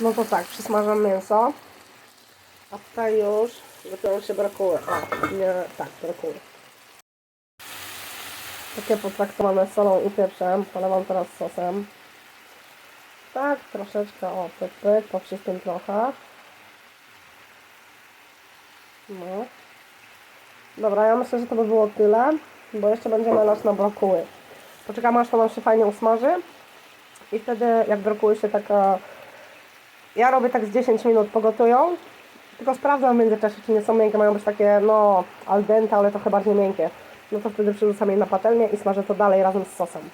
No to tak, przysmażam mięso. A tutaj już dopiero się brakuje. A, nie, tak, brakuje. Takie potraktowane solą i pieprzem. Polewam teraz sosem. Tak, troszeczkę, o, pyk, pyk, po wszystkim trochę. No. Dobra, ja myślę, że to by było tyle, bo jeszcze będziemy lać na brokuły. Poczekamy aż to nam się fajnie usmaży i wtedy jak brokuły się taka... Ja robię tak z 10 minut pogotują, tylko sprawdzam w międzyczasie, czy nie są miękkie, mają być takie, no, al dente, ale trochę bardziej miękkie. No to wtedy przerzucam je na patelnię i smażę to dalej razem z sosem.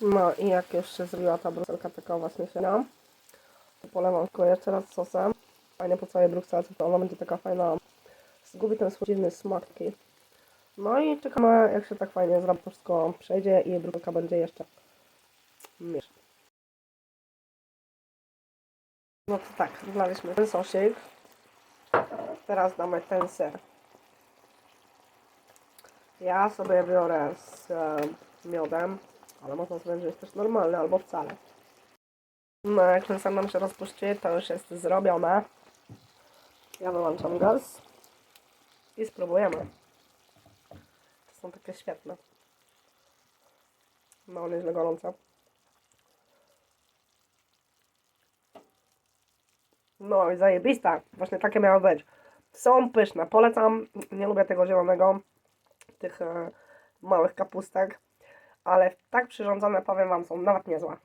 No i jak już się zrobiła ta brukselka taka właśnie średnia, to polewam tylko jeszcze raz sosem. Fajnie po całej brukselce, to ona będzie taka fajna, zgubi ten swój dziwny smak taki. No i czekamy, jak się tak fajnie zrobi, to wszystko przejdzie i brukselka będzie jeszcze. No to tak, wlaliśmy ten sosik. Teraz damy ten ser. Ja sobie biorę z e, miodem, ale można wziąć też normalny albo wcale. No jak ten ser nam się rozpuści, to już jest zrobione. Ja wyłączam gaz i spróbujemy. To są takie świetne. No, nieźle gorące. No i zajebista. Właśnie takie miały być. Są pyszne. Polecam. Nie lubię tego zielonego. Tych e, małych kapustek. Ale tak przyrządzone, powiem Wam, są nawet niezłe.